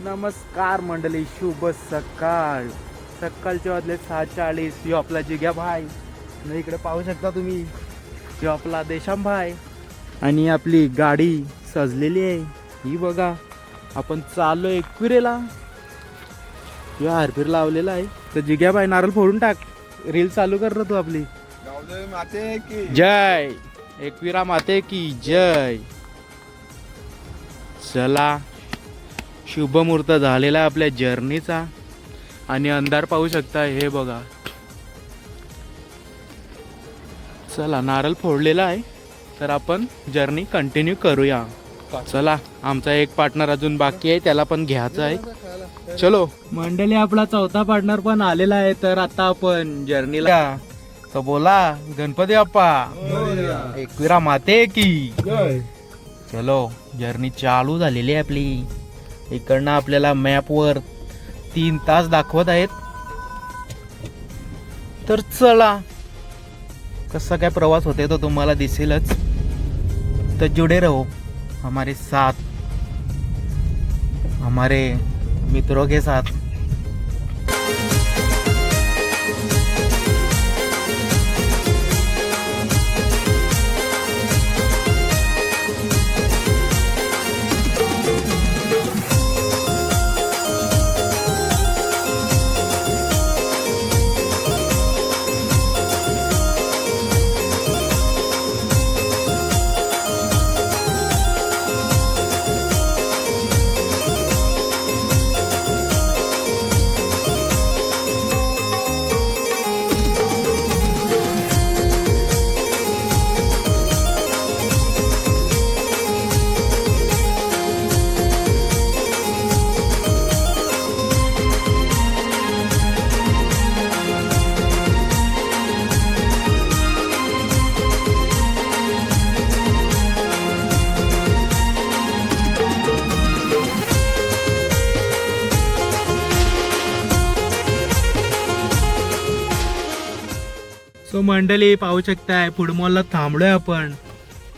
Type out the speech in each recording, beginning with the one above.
नमस्कार मंडळी शुभ सकाळ. सकाळचे वाजले सहा चाळीस यो आपला जिग्या भाई. आणि इकडे पाहू शकता तुम्ही. यो आपला देशाम भाई. आणि आपली गाडी सजलेली आहे. ही बघा आपण चाललो एकविरेला यो हारफीर लावलेला आहे. तर जिग्या भाई नारळ फोडून टाक. रील चालू कर ना तू आपली. गावदेवी माते की. जय. एकविरा माते की जय. चला. शुभमुहूर्त झालेला आहे आपल्या जर्नीचा. आणि अंधार पाहू शकता हे बघा. चला नारळ फोडलेला आहे. तर आपण जर्नी कंटिन्यू करूया. चला आमचा एक पार्टनर अजून बाकी आहे त्याला पण घ्यायचा आहे. चलो. मंडळी आपला चौथा पार्टनर पण आलेला आहे तर आता आपण जर्नीला तर बोला गणपती बाप्पा. एकविरा माते की. चलो जर्नी चालू झालेली आहे आपली. इकडनं आपल्याला मॅपवर तीन तास दाखवत आहेत. तर चला कसा काय प्रवास होते तो तुम्हाला दिसेलच. तर जुडे रहो हमारे साथ हमारे मित्रों के साथ. मंडळी पाहू शकताय फुडमॉलला थांबलोय आपण.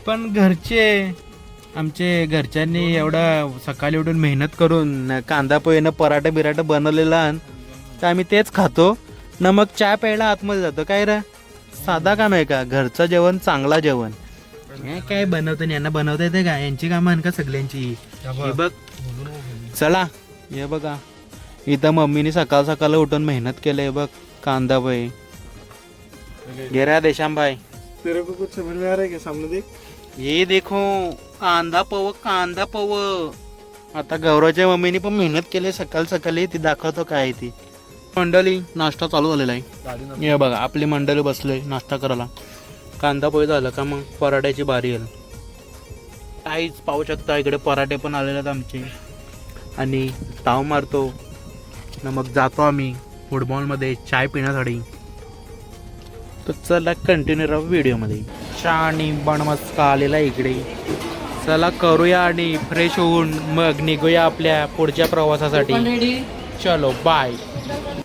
पण घरचे आमचे घरच्यांनी एवढं सकाळी उठून मेहनत करून कांदा पोहेनं पराठा बिराठा बनवलेला आहे. तर आम्ही तेच खातो. न मग चहा प्यायला आतमध्ये जातो. काय रे? साधा काम आहे का? घरचं जेवण चांगला जेवण. काय बनवतं यांना बनवता येते का? यांची कामं आहे का सगळ्यांची? हे बघ. चला हे बघा. इथं मम्मीने सकाळ सकाळ उठून मेहनत केलंय बघ. कांदा पोहे. ये रहा देशाम भाई। तेरे को कुछ समझ में आ रहा है क्या? सामने देख। ये देखो कांदा पव कांदा पव। आता गौरवच्या मम्मीने पण मेहनत केली सकाळ सकाळी ती दाखवतो काय आहे ती. मंडळी नाश्ता चालू झालेला आहे. हे बघा आपली मंडळी बसलोय नाश्ता करायला. कांदा पोहे झालं का मग? पराठ्याची बारी येईल. काहीच पाहू शकता इकडे पराठे पण आलेले आहेत आमचे. आणि ताव मारतो. न मग जातो आम्ही फुटबॉलमध्ये चाय पिण्यासाठी. तर चला कंटिन्यू राहू व्हिडिओमध्ये चहा आणि बनमस्का आलेला इकडे. चला करूया आणि फ्रेश होऊन मग निघूया आपल्या पुढच्या प्रवासासाठी. चलो बाय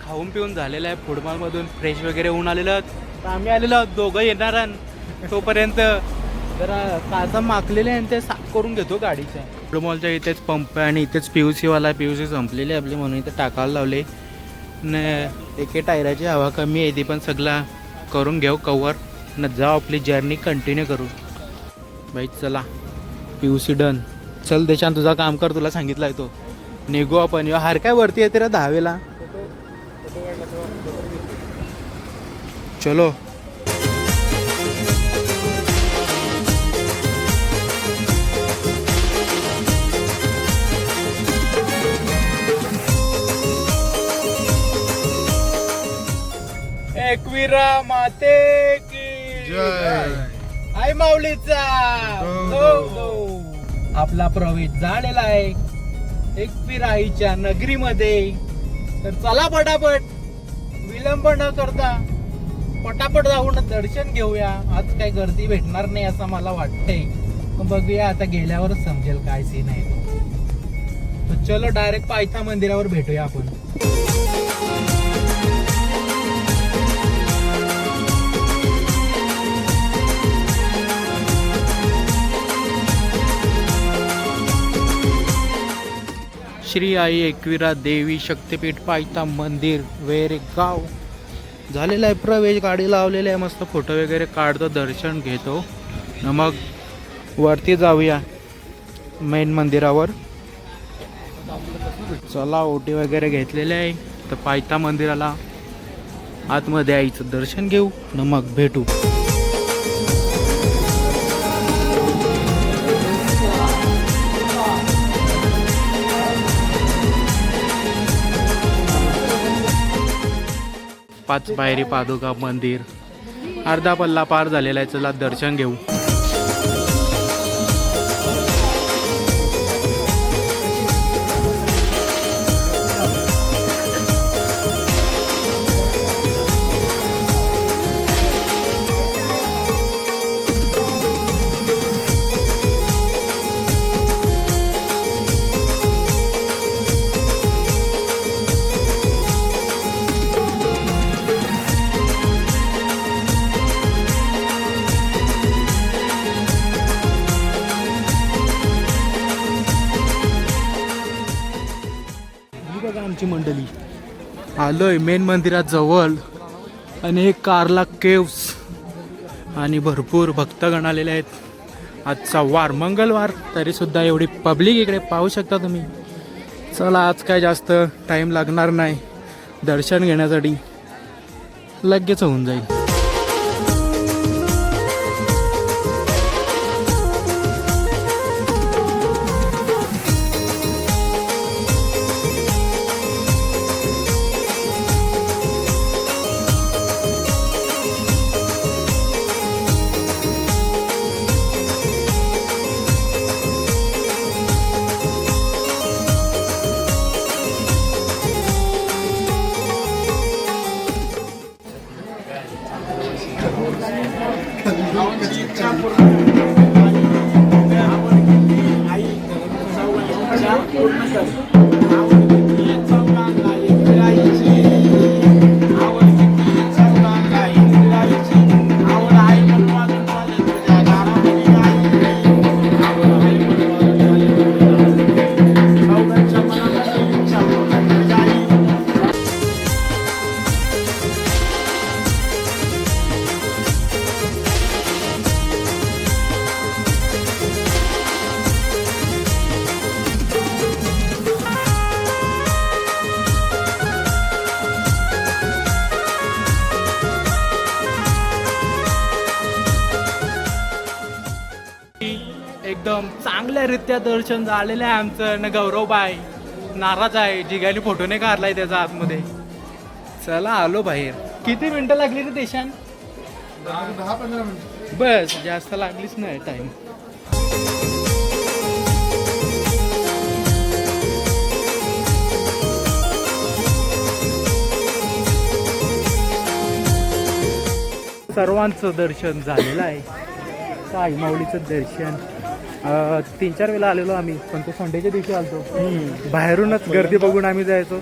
खाऊन पिऊन झालेलं आहे फुटबॉलमधून फ्रेश वगैरे होऊन आलेलं आम्ही आलेलो आहोत दोघं येणार. तोपर्यंत जरा काचा माखलेले आहे आणि ते साफ करून घेतो गाडीच्या फुटबॉलच्या इथेच पंप आहे आणि इथेच पी यू सीवाला पी यू सी संपलेली आहे आपली म्हणून इथे टाकायला लावले. न एके टायराची हवा कमी आहे ती पण सगळा करून घेऊ कवर न जाऊ आपली जर्नी कंटिन्यू करू. बाई चला. पी यू सी डन चल देशान तुझा काम कर तुला सांगितलं आहे तो. निघू आपण. यो हार काय वरती येते रे दहावेला? चलो. माते की जय. आई माऊलीचा. आपला प्रवेश झालेला आहे. एकविरा आईच्या नगरीमध्ये. तर चला पटापट. विलंब न करता पटापट जाऊन दर्शन घेऊया. आज काय गर्दी भेटणार नाही असं मला वाटतंय. पण बघूया आता गेल्यावरच समजेल काय सीन आहे. तो. चलो डायरेक्ट पायथा मंदिरावर भेटूया आपण. श्री आई एकविरा देवी शक्तिपीठ पायता मंदिर वेरे गाव झालेला आहे प्रवेश गाडी लावलेली आहे मस्त फोटो वगैरे काढतो दर्शन घेतो. मग वरती जाऊया मेन मंदिरावर. चला ओटी वगैरे घेतलेले आहे तर पायता मंदिराला आतमध्ये आईचं दर्शन घेऊ न मग भेटू. पाच पायरी पादुका मंदिर. अर्धा पल्ला पार झालेला आहे. चला दर्शन घेऊ. ही बघा आमची मंडळी. आलोय मेन मंदिरात जवळ. आणि कारला केव्स आणि भरपूर भक्तगण आलेले आहेत. आजचा वार मंगळवार तरी सुद्धा एवढी पब्लिक इकडे पाहू शकता तुम्ही. चला आज काय जास्त टाईम लागणार नाही. दर्शन घेण्यासाठी लगेच होऊन जाईल. चांगल्यारीत्या दर्शन झालेलं आहे आमचं. न गौरवबाई नाराज आहे. जिगाने फोटो नाही काढलाय त्याचा आतमध्ये. चला आलो बाहेर. किती मिनटं लागली रे देशान? दहा पंधरा मिनिट बस जास्त लागलीच नाही टाइम सर्वांचं दर्शन झालेलं आहे. साई माऊलीचं दर्शन. तीन चार वेळा आलेलो आम्ही पण तो संडेच्या दिवशी आलतो. बाहेरूनच गर्दी बघून आम्ही जायचो.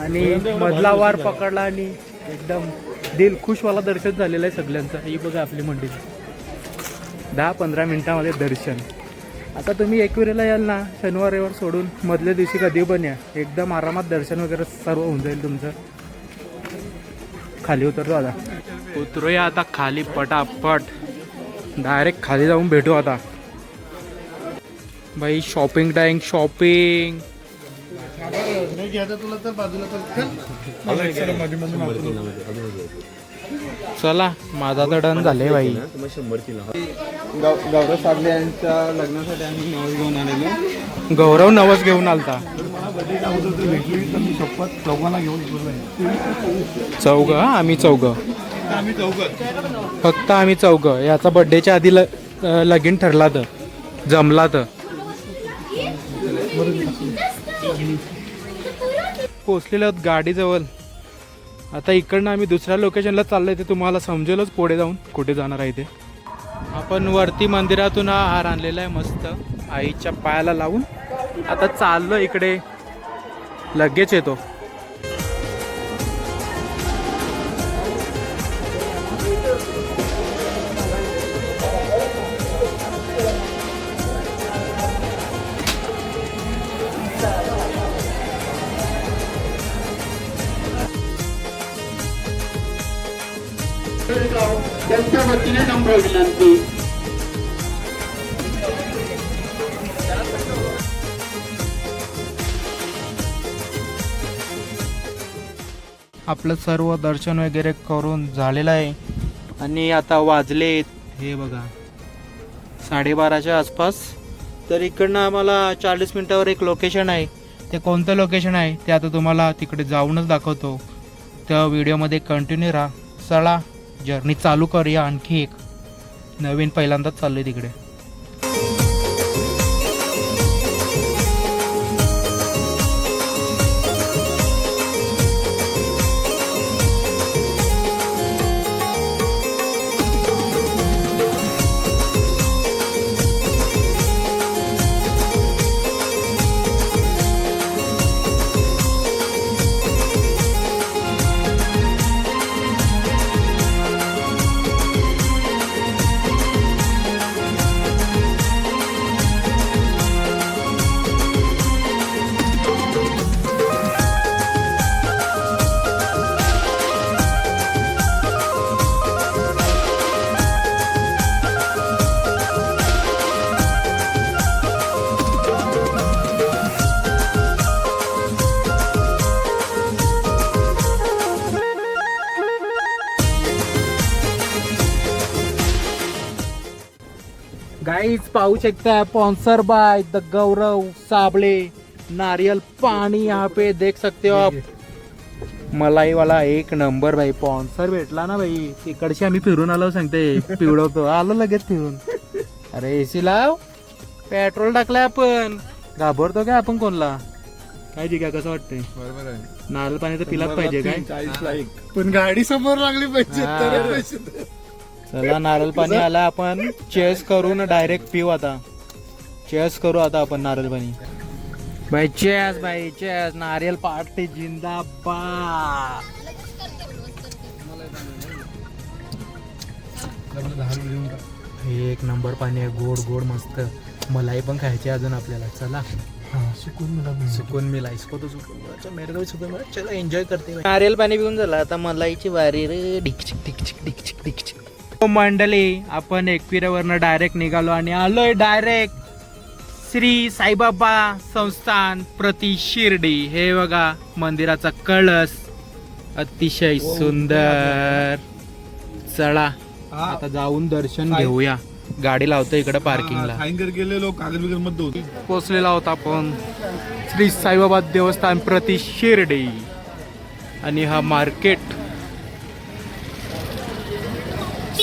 आणि मधला वार पकडला आणि एकदम दिल खुशवाला दर्शन झालेलं आहे सगळ्यांचं. ही बघा आपली मंडळी. दहा पंधरा मिनिटामध्ये दर्शन. आता तुम्ही एकविरेला याल ना शनिवार रविवार सोडून मधल्या दिवशी कधी पण या. एकदम आरामात दर्शन वगैरे सर्व होऊन जाईल तुमचं. खाली उतरतो आता. उतरूया आता खाली पटापट. डायरेक्ट खाली जाऊन भेटू आता. भाई शॉपिंग टाइम शॉपिंग नाही घ्यायचं तुला तर बाजूला चला माझा तर डन झाले बाई गौरव साबळे यांच्या लग्नासाठी आम्ही नवस घेऊन आलेलो गौरव नवस घेऊन आलता. भेटली चौघ आम्ही चौघ. फक्त आम्ही चौघ. याचा बड्डेच्या आधी लगीन ठरला तर जमला तर. पोचलेलो आहोत गाडीजवळ. आता इकडनं आम्ही दुसऱ्या लोकेशनला आहे ते तुम्हाला समजेलच पुढे जाऊन कुठे जाणार आहे ते. आपण वरती मंदिरातून हा हार आणलेला आहे मस्त. आईच्या पायाला लावून. आता चाललो इकडे. लगेच येतो. त्यांच्या वतीने नम्र विनंती. आपलं सर्व दर्शन वगैरे करून झालेलं आहे. आणि आता वाजले हे बघा. साडेबाराच्या आसपास. तर इकडनं आम्हाला चाळीस मिनटावर एक लोकेशन आहे. ते कोणतं लोकेशन आहे? ते आता तुम्हाला तिकडे जाऊनच दाखवतो. त्या व्हिडिओमध्ये कंटिन्यू राहा. चला. जर्नी चालू करूया आणखी एक. नवीन पहिल्यांदाच चालू आहे तिकडे. गाईज पाहू शकता. Sponsor by the Gaurav Sable नारियल पानी यहाँ पे देख सकते हो आप. मलाई वाला एक नंबर भाई स्पॉन्सर भेटला ना भाई. तिकडची आम्ही फिरून आलो सांगते. पिवळवतो. आलो लगेच फिरून अरे एसी लाव. पेट्रोल टाकलाय आपण. घाबरतो काय आपण कोणला? काय जी काय कसं वाटतंय? बरोबर आहे. नारळ पाणी तर पिलाच पाहिजे काय? चाळीस लाईक पण गाडी समोर लागली पाहिजे. तर पैसे दे. चला नारळ पाणी आला आपण चेस करून डायरेक्ट पिऊ आता. चेस करू आता आपण नारळ पाणी. भाई चेस भाई चेस नारियल पार्टी जिंदाबाद. एक नंबर पाणी आहे गोड गोड मस्त. मलाई पण खायची अजून आपल्याला. चला. सुकून मला. सुकून मिला इसको तो सुकून मेरे सुकून मिला चलो एंजॉय करते नारियल पाणी पिऊन झालं आता मलाईची वारी रे. डिकचिक डिकचिक डिकचिक डिकचिक मंडळी आपण एकविरावरनं डायरेक्ट निघालो आणि आलोय डायरेक्ट श्री साईबाबा संस्थान प्रति शिर्डी. हे बघा मंदिराचा कळस अतिशय सुंदर. चला आता जाऊन दर्शन घेऊया. गाडी लावतो इकडे पार्किंगला हा, साईन कर गेले लोक कागद बिगदमध्ये होते पोचलेला होता आपण. श्री साईबाबा देवस्थान प्रति शिर्डी. आणि हा मार्केट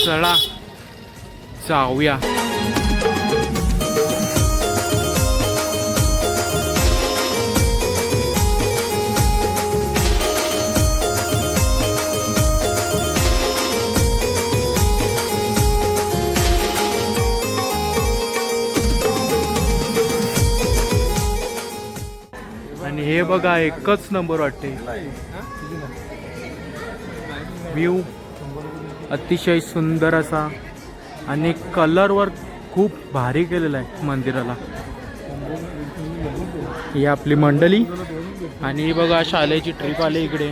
चला जाऊया आणि हे बघा एकच नंबर वाटते. व्ह्यू अतिशय सुंदर असा आणि कलरवर खूप भारी केलेला आहे मंदिराला. ही आपली मंडळी आणि बघा शालेची ट्रिप आली इकडे.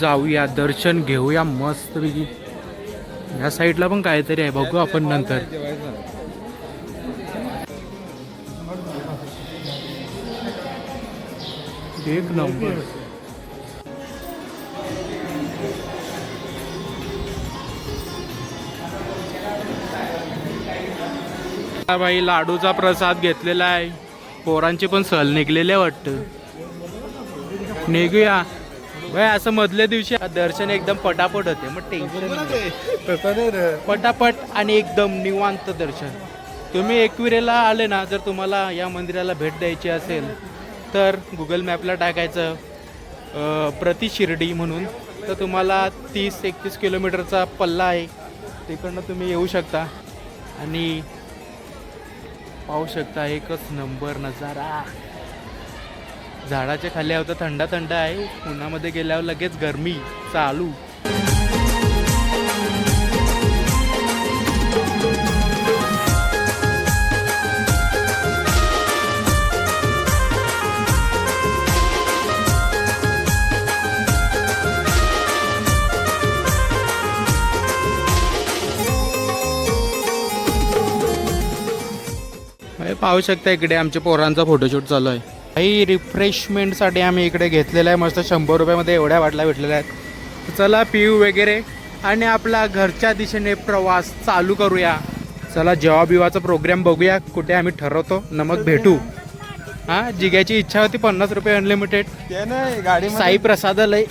जाऊया दर्शन घेऊया मस्तपैकी या साईडला पण काहीतरी आहे बघू आपण नंतर. एक नंबर. बाई लाडूचा प्रसाद घेतलेला आहे. पोरांची पण सहल निघलेले वाटतं. निघूया. बाई असं मधल्या दिवशी दर्शन एकदम पटापट होते. मग टेन्शन पटापट आणि एकदम निवांत दर्शन. तुम्ही एकविरेला आले ना जर तुम्हाला या मंदिराला भेट द्यायची असेल तर गुगल मॅपला टाकायचं प्रति शिर्डी म्हणून. तर तुम्हाला तीस एकतीस किलोमीटरचा पल्ला आहे. तिकडनं तुम्ही येऊ शकता. आणि पाहू शकता एकच नंबर नजारा. झाडाच्या खाली होतं थंड थंड आहे. उन्हामध्ये गेल्यावर लगेच गरमी चालू. पाहू शकता इकडे आमच्या पोरांचा फोटोशूट चालू आहे. काही रिफ्रेशमेंटसाठी आम्ही इकडे घेतलेलं आहे. मस्त शंभर रुपयामध्ये एवढ्या बाटल्या भेटलेल्या आहेत. चला पिऊ वगैरे आणि आपला घरच्या दिशेने प्रवास चालू करूया. चला जेव्हा बिवाचा प्रोग्राम बघूया कुठे आम्ही ठरवतो. न मग भेटू. हा जिग्याची इच्छा होती पन्नास रुपये अनलिमिटेड गाडीमध्ये साई प्रसादालय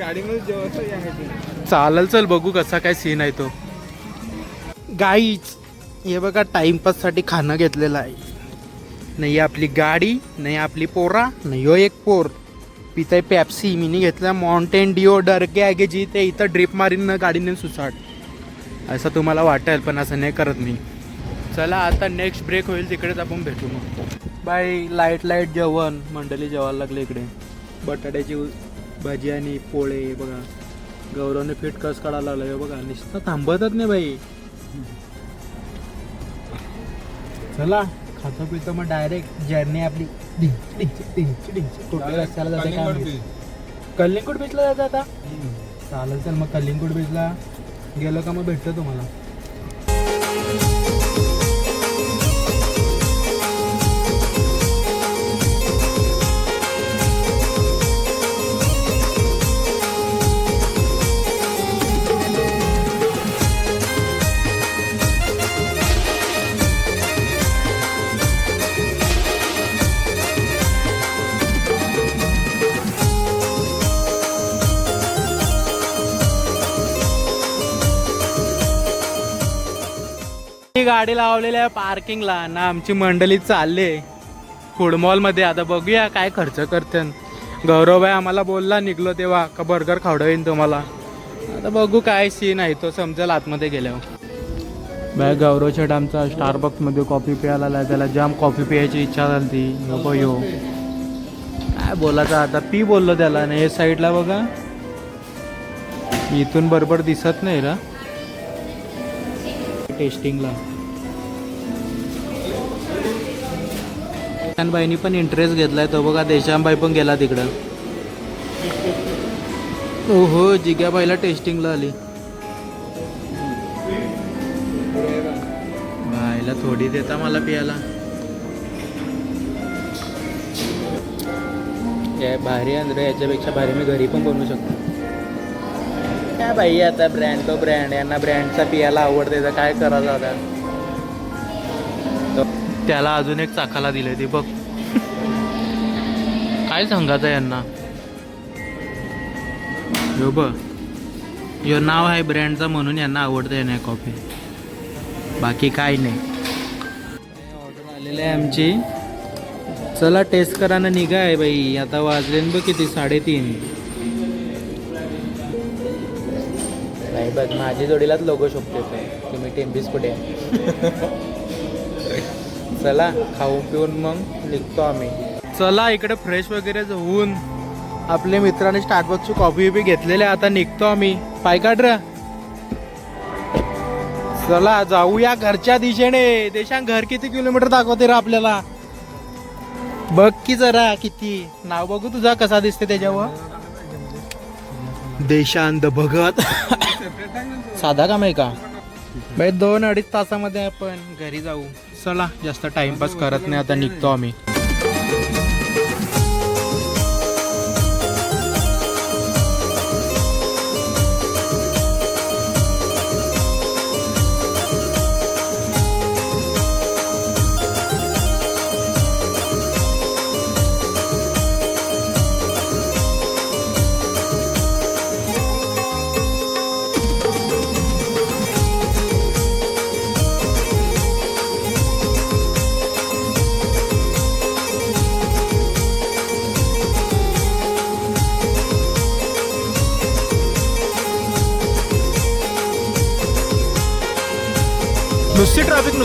गाडीमध्ये. चालेल चल बघू कसा काय सीन आहे तो. गाईच हे बघा टाइमपाससाठी खाणं घेतलेलं आहे. नाही आपली गाडी नाही आपली पोरा नाही हो एक पोर. पिताय पॅप्सी मीनी घेतला माउंटेन डिओ डरके आहे जी ते इथं ड्रिप मारीन ना गाडीने सुसाट. असं तुम्हाला वाटेल पण असं नाही करत मी. चला आता नेक्स्ट ब्रेक होईल तिकडेच आपण भेटू मग. बाय लाइट लाइट जेवण. मंडळी जेवायला लागले इकडे. बटाट्याची भाजी आणि पोळे बघा. गौरवने फिट कस काढायला लागलं हे बघा. नुसतं थांबतच नाही बाई. चला खातो पितो मग डायरेक्ट जर्नी आपली. डिंच, डिंच, डिंच, डिंच. कुठल्या रस्त्याला जाते काय माहिती. कलिंगूट बीचला जायचं आता? चालेल चल मग कलिंगूट बीचला गेलो का मग भेटतो तुम्हाला. ही गाडी लावलेली आहे पार्किंगला. ना आमची मंडळी चालले. फूड मॉलमध्ये आता बघूया काय खर्च करते. गौरवभाई आम्हाला बोलला निघलो तेव्हा. का बर्गर खावडवेन तुम्हाला? आता बघू काय सीन आहे. तो समजेल आतमध्ये गेल्यावर. बाय गौरव शेट आमचा स्टारबक्समध्ये कॉफी प्यायला आला त्याला जाम कॉफी प्यायची इच्छा झाली ती नको यो काय बोलायचं आता? पी बोललो त्याला. आणि हे साईडला बघा. इथून बरोबर दिसत नाही रा. टेस्टिंगला देशांबाईंनी पण इंटरेस्ट घेतला आहे तो बघा देशांबाई पण गेला तिकडं. हो हो जिग्याबाईला टेस्टिंगला आली. बाईला थोडी देता मला पियाला भारी अंद्रे याच्यापेक्षा भारी मी घरी पण बनवू शकतो. काय बाई आता ब्रँड तो ब्रँड यांना ब्रँडचा पियाला आवडते तर काय करायचं आता? त्याला अजून एक चाकाला दिले ते बघ. काय सांगायचं यांना? यो ब यो नाव आहे ब्रँडचा म्हणून यांना आवडतं नाही कॉफी बाकी काय नाही. ऑर्डर आलेली आहे आमची. चला टेस्ट करायला निघा आहे बाई. आता वाजले बघ किती साडेतीन. नाही बघ माझी जोडीलाच लोगो शोभते तो तुम्ही टेम्पीस कुठे आहे? चला खाऊन पिऊन मग निघतो आम्ही. चला इकडे फ्रेश वगैरे होऊन आपले मित्राने स्टार्टबक्सची कॉफी बी घेतलेली आहे आता निघतो आम्ही. पाय काढ चला जाऊया घरच्या दिशेने. देशां घर किती किलोमीटर दाखवते रे आपल्याला? बघ की जरा किती. नाव बघू तुझा कसा दिसते त्याच्यावर? देशांत भगत. साधा काम आहे का? दोन अडीच तासामध्ये आपण घरी जाऊ. चला जास्त टाइमपास करत नाही आता निघतो आम्ही.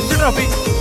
Sin Rafi.